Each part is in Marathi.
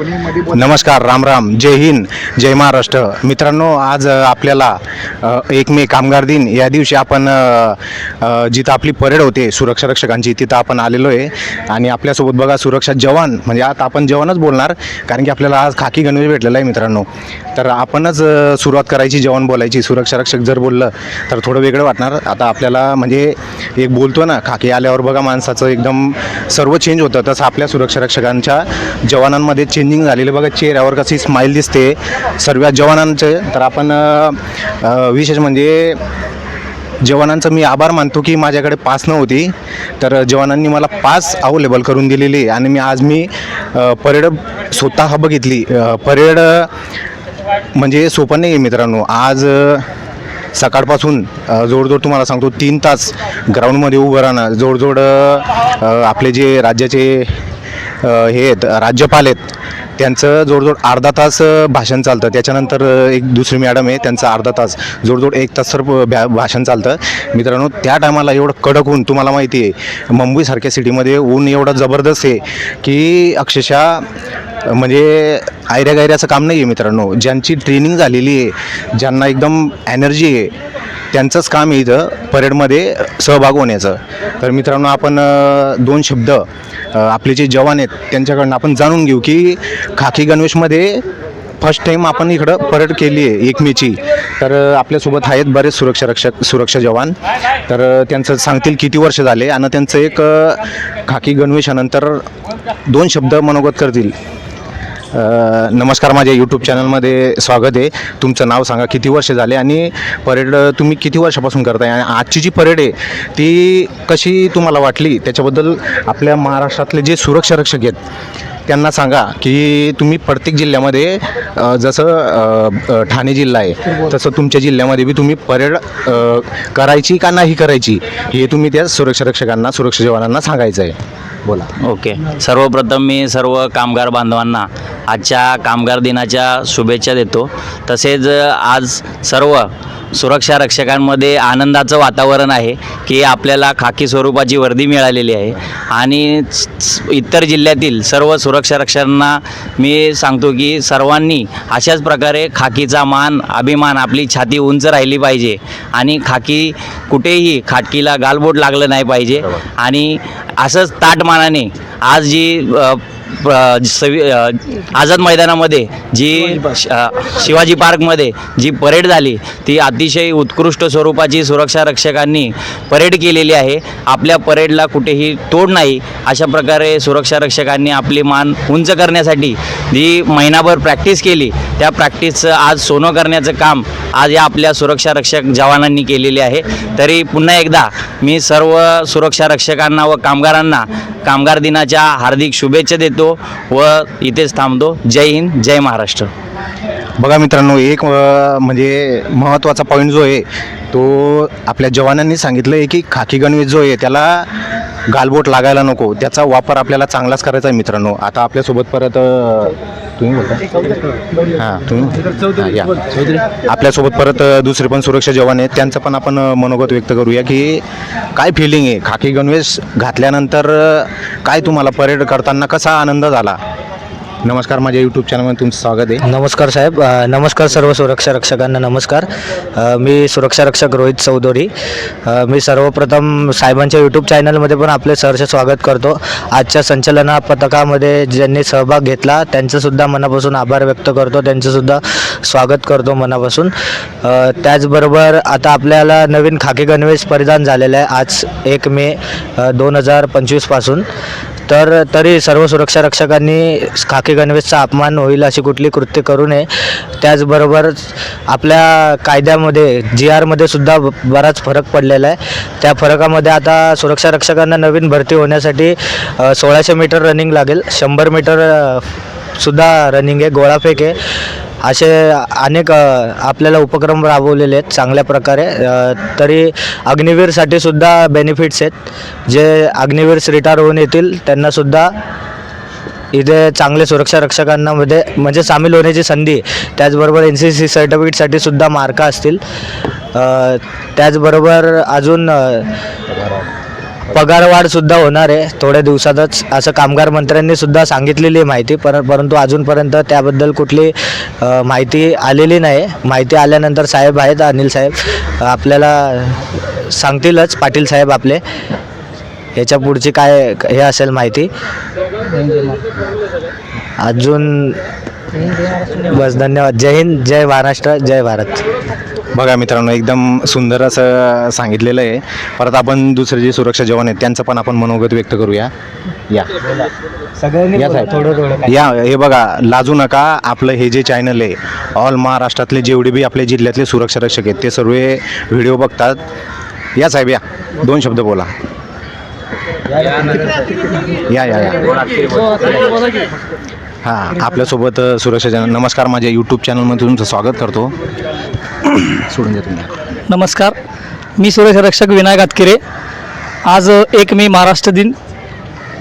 नमस्कार राम राम. जय हिंद जय महाराष्ट्र. मित्रांनो आज आपल्याला एक मे कामगार दिन. या दिवशी आपण जिथं आपली परेड होते सुरक्षा रक्षकांची तिथं आपण आलेलो आहे. आणि आपल्यासोबत बघा सुरक्षा जवान. म्हणजे आता आपण जवानच बोलणार कारण की आपल्याला आज खाकी गणवेश भेटलेला आहे मित्रांनो. तर आपणच सुरुवात करायची जवान बोलायची. सुरक्षा रक्षक जर बोललं तर थोडं वेगळं वाटणार. आता आपल्याला म्हणजे एक बोलतो ना खाकी आल्यावर बघा माणसाचं एकदम सर्व चेंज होतं. तसं आपल्या सुरक्षा रक्षकांच्या जवानांमध्ये चेंजिंग झालेलं बघा चेहऱ्यावर कशी स्माईल दिसते. सर्व जवानांचे तर आपण विशेष म्हणजे जवानांचं मी आभार मानतो की माझ्याकडे पास नव्हती. तर जवानांनी मला पास अवेलेबल करून दिलेली आहे. आणि मी आज मी परेड स्वतः बघितली. परेड म्हणजे सोपं नाही आहे मित्रांनो. आज सकाळपासून जोडजोड तुम्हाला सांगतो तीन तास ग्राउंडमध्ये उभं राहणं. जोडजोड आपले जे राज्याचे हे आहेत राज्यपाल आहेत. त्यांचं जोडजोड अर्धा तास भाषण चालतं. त्याच्यानंतर एक दुसरी मॅडम आहे त्यांचं अर्धा तास जोडजोड एक तास सर भा भाषण चालतं. मित्रांनो त्या टायमाला एवढं कडक ऊन तुम्हाला माहिती आहे मुंबईसारख्या सिटीमध्ये ऊन एवढं जबरदस्त आहे की अक्षरशः म्हणजे आयऱ्या गायऱ्याचं काम नाही आहे मित्रांनो. ज्यांची ट्रेनिंग झालेली आहे ज्यांना एकदम एनर्जी आहे त्यांचंच काम आहे इथं. परेडमध्ये सहभाग होण्याचं. तर मित्रांनो आपण दोन शब्द आपले जे जवान आहेत त्यांच्याकडनं आपण जाणून घेऊ की खाकी गणवेशमध्ये फर्स्ट टाईम आपण इकडं परेड केली आहे एक मेची तर आपल्यासोबत आहेत बरेच सुरक्षा रक्षक सुरक्षा जवान. तर त्यांचं सांगतील किती वर्ष झाले आणि त्यांचं एक खाकी गणवेशानंतर दोन शब्द मनोगत करतील. नमस्कार माझ्या यूट्यूब चॅनलमध्ये स्वागत आहे. तुमचं नाव सांगा किती वर्ष झाले आणि परेड तुम्ही किती वर्षापासून करताय? आणि आजची जी परेड आहे ती कशी तुम्हाला वाटली? त्याच्याबद्दल आपल्या महाराष्ट्रातले जे सुरक्षा रक्षक आहेत त्यांना सांगा की तुम्ही प्रत्येक जिल्ह्यामध्ये जसं ठाणे जिल्हा आहे तसं तुमच्या जिल्ह्यामध्ये बी तुम्ही परेड करायची का नाही करायची हे तुम्ही त्या सुरक्षा रक्षकांना सुरक्षा जवानांना सांगायचं आहे. बोला. ओके. सर्वप्रथम मी सर्व कामगार बांधवांना आजच्या कामगार दिनाच्या शुभेच्छा देतो. तसेच आज सर्व सुरक्षा रक्षकांमध्ये आनंदाचं वातावरण आहे की आपल्याला खाकी स्वरूपाची वर्दी मिळालेली आहे. आणि इतर जिल्ह्यातील सर्व सुरक्षा रक्षकांना मी सांगतो की सर्वांनी अशाच प्रकारे खाकीचा मान अभिमान आपली छाती उंच राहिली पाहिजे. आणि खाकी कुठेही खाटकीला गालबोट लागलं नाही पाहिजे. आणि असंच ताटमानाने आज जी सवि आझाद मैदानामध्ये जी शिवाजी पार्कमध्ये जी परेड झाली ती अतिशय उत्कृष्ट स्वरूपाची सुरक्षा रक्षकांनी परेड केलेली आहे. आपल्या परेडला कुठेही तोड नाही. अशा प्रकारे सुरक्षा रक्षकांनी आपली मान उंच करण्यासाठी जी महिनाभर प्रॅक्टिस केली त्या प्रॅक्टिसचं आज सोनं करण्याचं काम आज या आपल्या सुरक्षा रक्षक जवानांनी केलेले आहे. तरी पुन्हा एकदा मी सर्व सुरक्षा रक्षकांना व कामगारांना कामगार दिनाच्या हार्दिक शुभेच्छा देतो. व इथेच थांबतो. जय हिंद जय महाराष्ट्र. बघा मित्रांनो एक म्हणजे महत्त्वाचा पॉईंट जो आहे तो आपल्या जवानांनी सांगितलं आहे की खाकी गणवेश जो आहे त्याला गालबोट लागायला नको. त्याचा वापर आपल्याला चांगलाच करायचा आहे मित्रांनो. आता आपल्यासोबत परत तुम्ही बोलता? हां तुम्ही? या. आपल्यासोबत परत दुसरे पण सुरक्षा जवान आहेत. त्यांचं पण आपण मनोगत व्यक्त करूया की काय फिलिंग आहे? खाकी गणवेश घातल्यानंतर काय तुम्हाला परेड करताना कसा आनंद झाला? नमस्कार माझ्या यूट्यूब चॅनलमध्ये तुमचं स्वागत आहे. नमस्कार साहेब अ, नमस्कार सर्व सुरक्षा रक्षकांना नमस्कार. अ, मी सुरक्षा रक्षक रोहित चौधरी. अ, मी सर्वप्रथम साहेबांच्या यूट्यूब चॅनलमध्ये पण आपले सहर्ष स्वागत करतो. आजच्या संचलना पथकामध्ये ज्यांनी सहभाग घेतला त्यांचंसुद्धा मनापासून आभार व्यक्त करतो. त्यांचंसुद्धा स्वागत करतो मनापासून. त्याचबरोबर आता आपल्याला नवीन खाकी गणवेश परिधान झालेलं आहे आज एक मे दोन हजार पंचवीसपासून तर तरी सर्व सुरक्षा रक्षकांनी खाकी गणवेशचा अपमान होईल अशी कुठली कृत्य करू नये. त्याचबरोबर आपल्या कायद्यामध्ये जी आरमध्ये सुद्धा ब- बराच फरक पडलेला आहे. त्या फरकामध्ये आता सुरक्षा रक्षकांना नवीन भरती होण्यासाठी सोळाशे मीटर रनिंग लागेल. शंभर मीटर सुद्धा रनिंग आहे गोळाफेक आहे. असे अनेक आपल्याला उपक्रम राबवलेले आहेत चांगल्या प्रकारे. तरी अग्निवीरसाठी सुद्धा बेनिफिट्स आहेत. जे अग्निवीर्स रिटायर होऊन येतील त्यांनासुद्धा इथे चांगले सुरक्षा रक्षकांना मध्ये म्हणजे सामील होण्याची संधी त्याचबरोबर एन सी सी सर्टिफिकेटसाठी सुद्धा मार्क असतील. त्याचबरोबर अजून पगारवाढ सुद्धा होणार आहे. थोड्या दिवसातच असं कामगार मंत्र्यांनी सुद्धा सांगितलेली आहे माहिती. पर परंतु अजूनपर्यंत त्याबद्दल कुठली माहिती आलेली नाही. माहिती आल्यानंतर साहेब आहेत अनिल साहेब. आपल्याला सांगतीलच पाटील साहेब आपले. याच्या पुढची काय हे असेल माहिती. अजून बस धन्यवाद. जय हिंद जय महाराष्ट्र जय भारत. बघा मित्रांनो एकदम सुंदर असं सांगितलेलं आहे. परत आपण दुसरे जे सुरक्षा जवान आहेत त्यांचं पण आपण मनोगत व्यक्त करूया. या. सगळ्यांनी या साहेब. थोडं थोडं या हे बघा लाजू नका. आपलं हे जे चॅनल आहे ऑल महाराष्ट्रातले जेवढे बी आपल्या जिल्ह्यातले सुरक्षा रक्षक आहेत ते सर्व व्हिडिओ बघतात. या साहेब या. दोन शब्द बोला. या या या. हां आपल्यासोबत सुरक्षा जन नमस्कार माझ्या यूट्यूब चॅनलमध्ये तुमचं स्वागत करतो. सोडून द्या तुम्ही नमस्कार. मी सुरेश रक्षक विनायक आतकिरे. आज एक मे महाराष्ट्र दिन.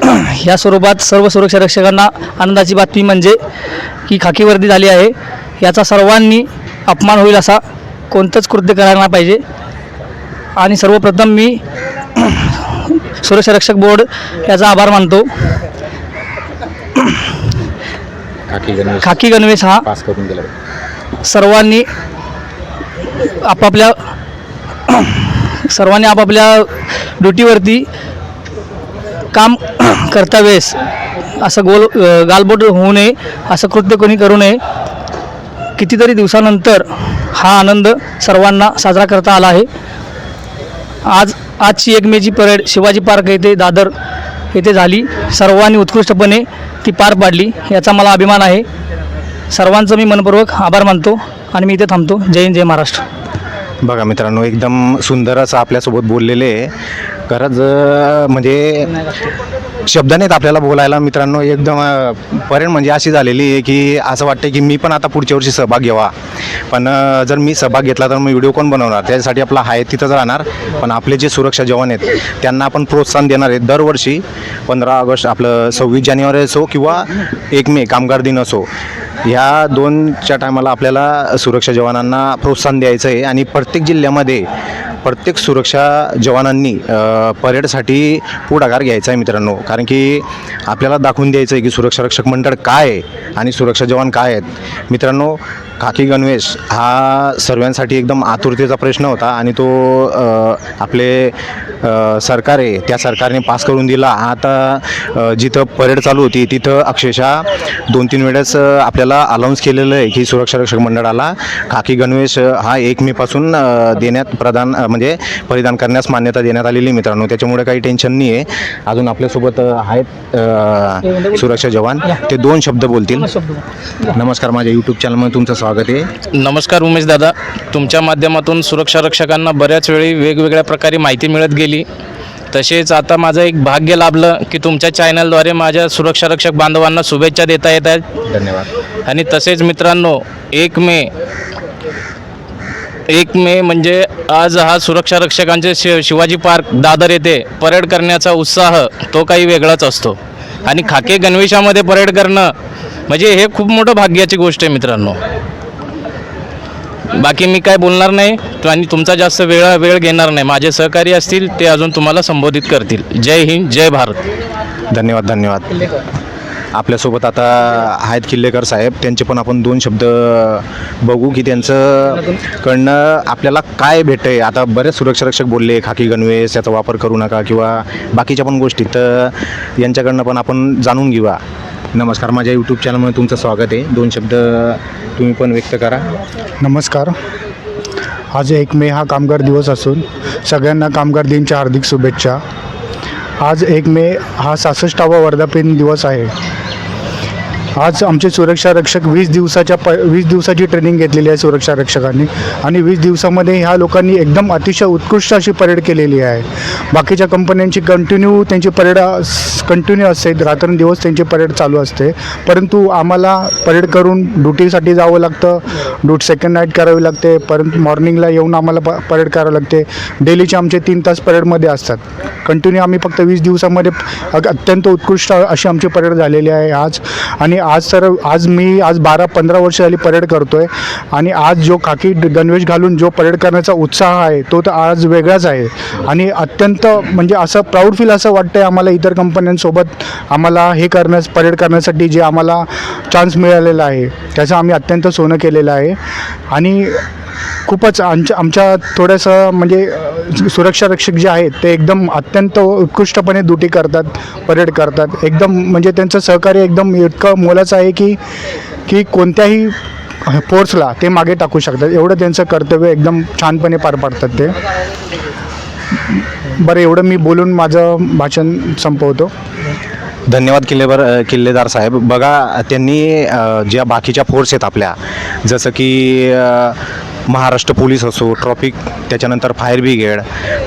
या स्वरूपात सर्व सुरक्षा रक्षकांना आनंदाची बातमी म्हणजे की खाकी वर्दी झाली आहे. याचा सर्वांनी अपमान होईल असा कोणतंच कृत्य करायला नाही पाहिजे. आणि सर्वप्रथम मी सुरक्षा रक्षक बोर्ड याचा आभार मानतो. खाकी गणवेश हा पास करून दिला. सर्वांनी आपापल्या सर्वांनी आपापल्या ड्युटीवरती काम करता वेळेस असं गोल गालबोट होऊ नये असं कृत्य कोणी करू नये. कितीतरी दिवसानंतर हा आनंद सर्वांना साजरा करता आला आहे. आज आजची एक मेची परेड शिवाजी पार्क येथे दादर येथे झाली. सर्वांनी उत्कृष्टपणे ती पार पाडली याचा मला अभिमान आहे. सर्वांचं मी मनपूर्वक आभार मानतो आणि मी इथे थांबतो. जय हिंद जय महाराष्ट्र. बघा मित्रांनो एकदम सुंदर असं आपल्यासोबत बोललेले आहे. खरंच म्हणजे शब्द नाहीत आपल्याला बोलायला. मित्रांनो एकदम परेण म्हणजे अशी झालेली आहे की असं वाटतं की मी पण आता पुढच्या वर्षी सहभाग घ्यावा. पण जर मी सहभाग घेतला तर मी व्हिडिओ कोण बनवणार? त्यासाठी आपला आहे तिथंच राहणार. पण आपले जे सुरक्षा जवान आहेत त्यांना आपण प्रोत्साहन देणार आहे दरवर्षी. पंधरा ऑगस्ट आपलं सव्वीस जानेवारी असो किंवा एक मे कामगार दिन असो. ह्या दोनच्या टायमाला आपल्याला सुरक्षा जवानांना प्रोत्साहन द्यायचं आहे. आणि प्रत्येक जिल्ह्यामध्ये प्रत्येक सुरक्षा जवानांनी परेडसाठी पुढाकार घ्यायचा आहे मित्रांनो. कारण की आपल्याला दाखवून द्यायचं आहे की सुरक्षा रक्षक मंडळ काय आहे आणि सुरक्षा जवान काय आहेत. मित्रांनो खाकी गणवेश हा सर्वांसाठी एकदम आतुरतेचा प्रश्न होता आणि तो आपले सरकार आहे त्या सरकारने पास करून दिला. आता जिथं परेड चालू होती तिथं अक्षरशः दोन तीन वेळेस आपल्याला अलाउन्स केलेलं आहे की सुरक्षा रक्षक मंडळाला खाकी गणवेश हा एक मेपासून देण्यात प्रदान म्हणजे परिधान करण्यास मान्यता देण्यात आलेली मित्रांनो. त्याच्यामुळे काही टेन्शन नाही आहे अजून आपल्यासोबत आहेत सुरक्षा जवान. ते दोन शब्द बोलतील. नमस्कार माझ्या यूट्यूब चॅनलमध्ये तुमचं स्वागत. आहे. नमस्कार उमेश दादा. तुमच्या माध्यमातून सुरक्षा रक्षकांना बऱ्याच वेळी वेगवेगळ्या प्रकारे माहिती मिळत गेली. तसेच आता माझं एक भाग्य लाभलं की तुमच्या चॅनलद्वारे माझ्या सुरक्षा रक्षक बांधवांना शुभेच्छा देता येत आहेत. धन्यवाद. आणि तसेच मित्रांनो एक मे एक मे म्हणजे आज हा सुरक्षा रक्षकांचे शि शिवाजी पार्क दादर येथे परेड करण्याचा उत्साह तो काही वेगळाच असतो. आणि खाके गणवेशामध्ये परेड करणं म्हणजे हे खूप मोठं भाग्याची गोष्ट आहे मित्रांनो. बाकी मी काय बोलणार नाही. तो आणि तुमचा जास्त वेळ वेळ घेणार नाही. माझे सहकारी असतील ते अजून तुम्हाला संबोधित करतील. जय हिंद जय भारत. धन्यवाद धन्यवाद. आपल्यासोबत आता आहेत किल्लेकर साहेब. त्यांचे पण आपण दोन शब्द बघू की त्यांचं कडनं आपल्याला काय भेटतं आहे आता बरेच सुरक्षारक्षक बोलले खाकी गणवेश याचा वापर करू नका किंवा बाकीच्या पण गोष्टी. तर यांच्याकडनं पण आपण जाणून घेऊया. नमस्कार माझ्या यूट्यूब चॅनलमध्ये तुमचं स्वागत आहे. दोन शब्द तुम्ही पण व्यक्त करा. नमस्कार. आज एक मे हा कामगार दिवस असून सगळ्यांना कामगार दिनच्या हार्दिक शुभेच्छा. आज एक मे हा सासष्टावा वर्धापन दिवस आहे. आज आमचे सुरक्षा रक्षक वीस दिवसाच्या प वीस दिवसाची ट्रेनिंग घेतलेली आहे सुरक्षा रक्षकांनी आणि वीस दिवसामध्ये ह्या लोकांनी एकदम अतिशय उत्कृष्ट अशी परेड केलेली आहे. बाकीच्या कंपन्यांची कंटिन्यू त्यांची परेड कंटिन्यू असते. रात्रंदिवस त्यांची परेड चालू असते. परंतु आम्हाला परेड करून ड्युटीसाठी जावं लागतं. ड्यूट सेकंड नाईट करावी लागते. परंतु मॉर्निंगला येऊन आम्हाला प परेड करावं लागते. डेलीचे आमचे तीन तास परेडमध्ये असतात. कंटिन्यू आम्ही फक्त वीस दिवसामध्ये अग- अत्यंत उत्कृष्ट अशी आमची परेड झालेली आहे आज. आणि आज तर आज मी आज बारा पंधरा वर्ष झाली परेड करतो आहे आणि आज जो खाकी गणवेश घालून जो परेड करण्याचा उत्साह आहे तो तर आज वेगळाच आहे. आणि अत्यंत म्हणजे असं प्राऊड फील असं वाटतं आहे आम्हाला इतर सोबत आम्हाला हे करण्यास परेड करण्यासाठी जे आम्हाला चान्स मिळालेला आहे त्याचं आम्ही अत्यंत सोनं केलेलं आहे. आणि खूपच आमच्या आमच्या थोडंसं म्हणजे सुरक्षारक्षक सुरक्षा रक्षक जे आहेत ते एकदम अत्यंत उत्कृष्टपणे ड्युटी करतात परेड करतात. एकदम म्हणजे त्यांचं सहकार्य एकदम इतकं मोलाचं आहे की की कोणत्याही फोर्सला ते मागे टाकू शकतात. एवढं त्यांचं कर्तव्य एकदम छानपणे पार पाडतात ते. बरं एवढं मी बोलून माझं भाषण संपवतो. धन्यवाद किल्लेवर किल्लेदार साहेब. बघा त्यांनी ज्या बाकीच्या फोर्स आहेत आपल्या जसं की महाराष्ट्र पोलीस असो ट्रॉफिक त्याच्यानंतर फायर ब्रिगेड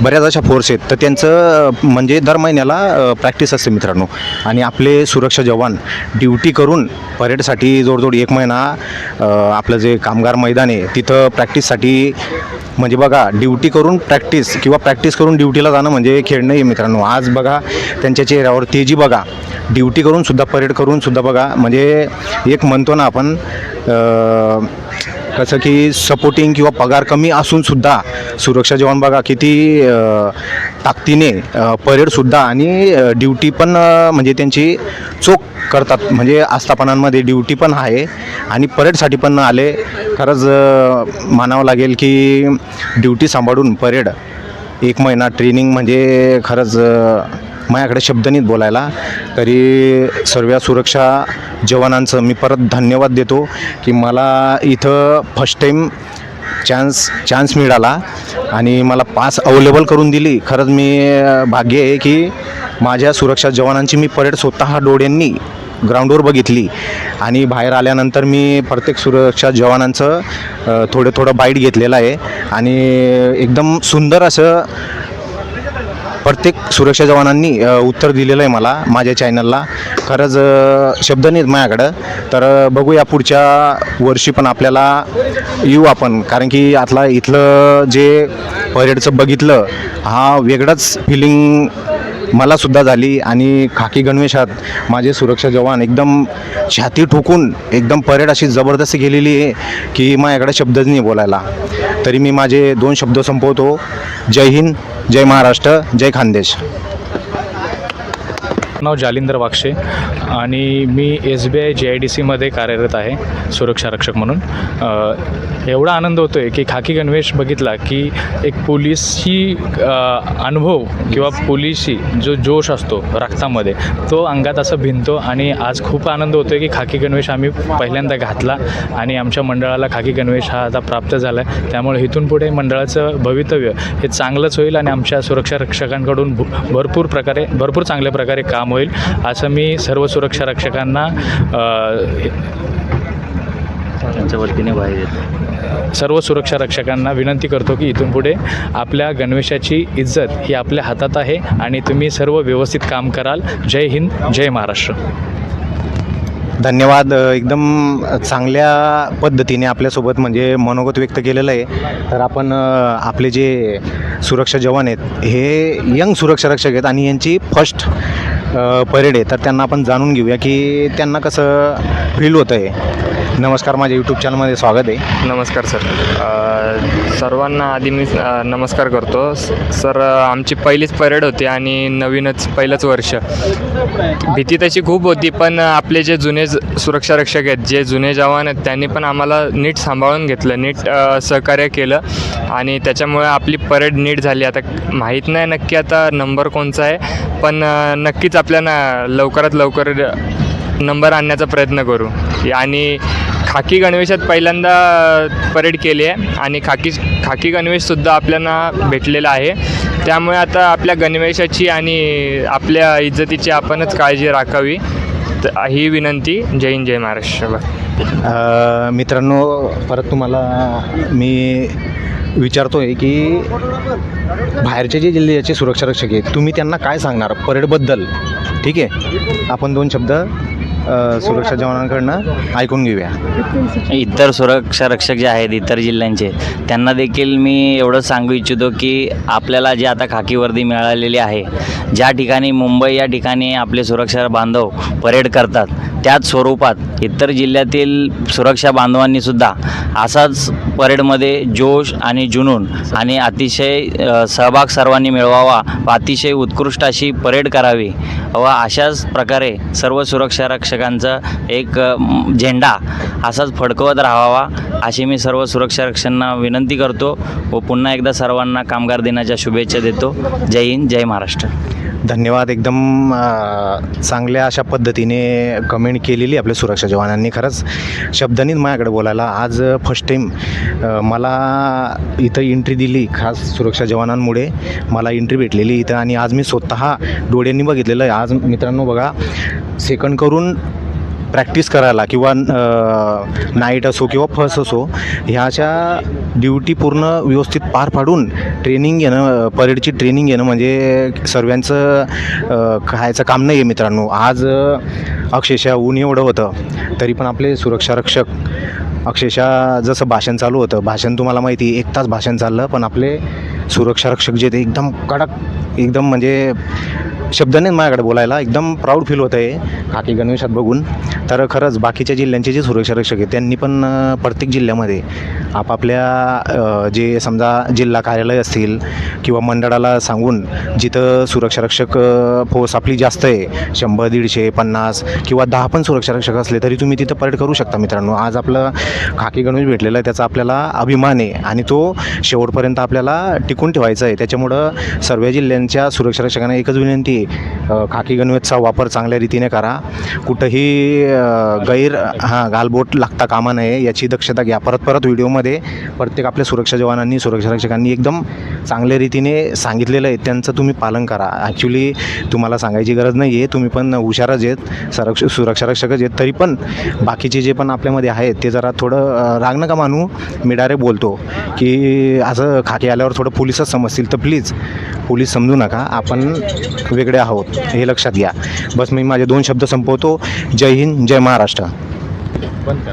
बऱ्याच अशा फोर्स आहेत. तर त्यांचं म्हणजे दर महिन्याला प्रॅक्टिस असते मित्रांनो. आणि आपले सुरक्षा जवान ड्युटी करून परेडसाठी जोडजोड एक महिना आपलं जे कामगार मैदान आहे तिथं प्रॅक्टिससाठी म्हणजे बघा ड्युटी करून प्रॅक्टिस किंवा प्रॅक्टिस करून ड्युटीला जाणं म्हणजे खेळ नाही आहे मित्रांनो. आज बघा त्यांच्या चेहऱ्यावर तेजी बघा ड्युटी करूनसुद्धा परेड करूनसुद्धा बघा म्हणजे एक म्हणतो ना आपण कसं की सपोर्टिंग किंवा पगार कमी असून सुद्धा सुरक्षा जवान बघा किती ताकदीने परेडसुद्धा आणि ड्युटी पण म्हणजे त्यांची चोख करतात. म्हणजे आस्थापनांमध्ये ड्युटी पण आहे आणि परेडसाठी पण आले. खरंच मानावं लागेल की ड्युटी सांभाळून परेड एक महिना ट्रेनिंग म्हणजे खरंच माझ्याकडे शब्द नाहीत बोलायला. तरी सर्व सुरक्षा जवानांचं मी परत धन्यवाद देतो की मला इथं फर्स्ट टाईम चान्स चान्स मिळाला आणि मला पास अवेलेबल करून दिली. खरंच मी भाग्य आहे की माझ्या सुरक्षा जवानांची मी परेड स्वतः डोळ्यांनी ग्राउंडवर बघितली आणि बाहेर आल्यानंतर मी प्रत्येक सुरक्षा जवानांचं थोडं थोडं बाईट घेतलेलं आहे. आणि एकदम सुंदर असं प्रत्येक सुरक्षा जवानांनी उत्तर दिलेलं आहे मला माझ्या चॅनलला खरंच शब्द नाहीत माझ्याकडं. तर बघूया पुढच्या वर्षी पण आपल्याला येऊ आपण. कारण की आतला इथलं जे परेडचं बघितलं हा वेगळाच फिलिंग मला सुद्धा झाली. आणि खाकी गणवेशात माझे सुरक्षा जवान एकदम छाती ठोकून एकदम परेड अशी जबरदस्त गेलेली आहे की माझ्याकडे शब्दच नाही बोलायला. तरी मी माझे दोन शब्द संपवतो. जय हिंद. जय महाराष्ट्र जय खानदेश. नाव जालिंदर वाक्षे. आणि मी S B I J I D सीमध्ये कार्यरत आहे सुरक्षा रक्षक म्हणून. एवढा आनंद होतो आहे की खाकी गणवेश बघितला की एक पोलिसी अ, अनुभव किंवा पोलिसी जो जोश असतो रक्तामध्ये तो अंगात असं भिनतो आणि आज खूप आनंद होतो आहे की खाकी गणवेश आम्ही पहिल्यांदा घातला आणि आमच्या मंडळाला खाकी गणवेश हा आता प्राप्त झाला आहे त्यामुळे इथून पुढे मंडळाचं भवितव्य हे चांगलंच होईल आणि आमच्या सुरक्षा रक्षकांकडून भु- भरपूर प्रकारे भरपूर चांगल्या प्रकारे काम होईल असं मी सर्व सुरक्षा रक्षकांना अ, त्यांच्या वतीने बाहेर येतो. सर्व सुरक्षा रक्षकांना विनंती करतो की इथून पुढे आपल्या गणवेशाची इज्जत ही आपल्या हातात आहे आणि तुम्ही सर्व व्यवस्थित काम कराल. जय हिंद जय महाराष्ट्र. धन्यवाद. एकदम चांगल्या पद्धतीने आपल्यासोबत म्हणजे मनोगत व्यक्त केलेलं आहे. तर आपण आपले जे सुरक्षा जवान आहेत हे यंग सुरक्षा रक्षक आहेत आणि यांची फर्स्ट परेड आहे. तर त्यांना आपण जाणून घेऊया की त्यांना कसं फील होतं आहे नमस्कार माझ्या यूट्यूब चॅनलमध्ये स्वागत आहे. नमस्कार सर. सर्वांना आधी मी नमस्कार करतो. सर आमची पहिलीच परेड होती आणि नवीनच पहिलंच वर्ष. भीती तशी खूप होती पण आपले जे जुने ज- सुरक्षा रक्षक आहेत जे जुने जवान आहेत त्यांनी पण आम्हाला नीट सांभाळून घेतलं नीट सहकार्य केलं. आणि त्याच्यामुळे आपली परेड नीट झाली. आता माहीत नाही नक्की आता नंबर कोणचा आहे पण अ, नक्कीच आपल्याला लवकरात लवकर नंबर आणण्याचा प्रयत्न करू. आणि खाकी गणवेशात पहिल्यांदा परेड केली आहे. आणि खाकी खाकी गणवेशसुद्धा आपल्याला भेटलेला आहे. त्यामुळे आता आपल्या गणवेशाची आणि आपल्या इज्जतीची आपणच काळजी राखावी. ही विनंती. जय हिंद जय महाराष्ट्र. मित्रांनो परत तुम्हाला मी विचारतो आहे की बाहेरचे जे जिल्ह्याचे सुरक्षा रक्षक आहेत तुम्ही त्यांना काय सांगणार परेडबद्दल? ठीक आहे? आपण दोन शब्द सुरक्षा जवानांकडनं ऐकून घेऊया. इतर सुरक्षा रक्षक जे आहेत इतर जिल्ह्यांचे त्यांना देखील मी एवढं सांगू इच्छितो की आपल्याला जे आता खाकी वर्दी मिळालेली आहे ज्या ठिकाणी मुंबई या ठिकाणी आपले सुरक्षा बांधव परेड करतात त्याच स्वरूपात इतर जिल्ह्यातील सुरक्षा बांधवांनी सुद्धा असाच परेडमध्ये जोश आणि जुनून आणि अतिशय सहभाग सर्वांनी मिळवावा व अतिशय उत्कृष्ट अशी परेड करावी व अशाच प्रकारे सर्व सुरक्षा रक्षकांचा एक झेंडा असाच फडकवत राहावा अशी मी सर्व सुरक्षा रक्षकांना विनंती करतो व पुन्हा एकदा सर्वांना कामगार दिनाच्या शुभेच्छा देतो. जय हिंद जय महाराष्ट्र. धन्यवाद. एकदम चांगल्या अशा पद्धतीने कमेंट केलेली आपल्या सुरक्षा जवानांनी खरंच. शब्दांनीच माझ्याकडे बोलायला आज फर्स्ट टाईम मला इथं एंट्री दिली खास सुरक्षा जवानांमुळे. मला एंट्री भेटलेली इथं आणि आज मी स्वतः डोळ्यांनी बघितलेलं आहे. आज मित्रांनो बघा सेकंड करून प्रॅक्टिस करायला किंवा नाईट असो किंवा फर्स्ट असो ह्याच्या ड्युटी पूर्ण व्यवस्थित पार पाडून ट्रेनिंग घेणं परेडची ट्रेनिंग घेणं म्हणजे सर्वांचं खायचं काम नाही आहे मित्रांनो. आज अक्षरशः ऊन एवढं होतं तरी पण आपले सुरक्षा रक्षक अक्षरशः जसं भाषण चालू होतं भाषण तुम्हाला माहिती आहे, एक तास भाषण चाललं पण आपले सुरक्षा रक्षक जे ते एकदम कडक एकदम म्हणजे शब्दाने माझ्याकडे बोलायला एकदम प्राऊड फील होतं आहे काकी गणवेशात बघून तर खरंच बाकीच्या जिल्ह्यांचे जे सुरक्षा रक्षक आहेत त्यांनी पण प्रत्येक जिल्ह्यामध्ये आपापल्या जे समजा जिल्हा कार्यालय असतील किंवा मंडळाला सांगून जिथं सुरक्षा रक्षक फोर्स आपली जास्त आहे शंभर दीडशे पन्नास किंवा दहा पण सुरक्षा रक्षक असले तरी तुम्ही तिथं परेड करू शकता मित्रांनो. आज आपलं खाकी गणवेश भेटलेलं आहे त्याचा आपल्याला अभिमान आहे आणि तो शेवटपर्यंत आपल्याला टिकून ठेवायचा आहे. त्याच्यामुळं सर्व जिल्ह्यांच्या सुरक्षा रक्षकांना एकच विनंती आहे खाकी गणवेशचा वापर चांगल्या रीतीने करा. कुठंही गैर हां गालबोट लागता कामा नये याची दक्षता घ्या. परत परत व्हिडिओमध्ये प्रत्येक आपल्या सुरक्षा जवानांनी सुरक्षा रक्षकांनी एकदम चांगल्या रीतीने सांगितलेलं आहे. त्यांचं तुम्ही पालन करा. ॲक्च्युली तुम्हाला सांगायची गरज नाही आहे तुम्ही पण हुशारच आहेत. संरक्ष सुरक्षा रक्षकच आहेत. तरी पण बाकीचे जे पण आपल्यामध्ये आहेत ते जरा थोडं राग नका मानू. मी डायरेक्ट बोलतो की असं खाकी आल्यावर थोडं पोलिसच समजतील. तर प्लीज पोलीस समजू नका. आपण वेगळे आहोत. हे लक्षात घ्या. बस मी माझे दोन शब्द संपवतो. जय हिंद जय महाराष्ट्र. बंद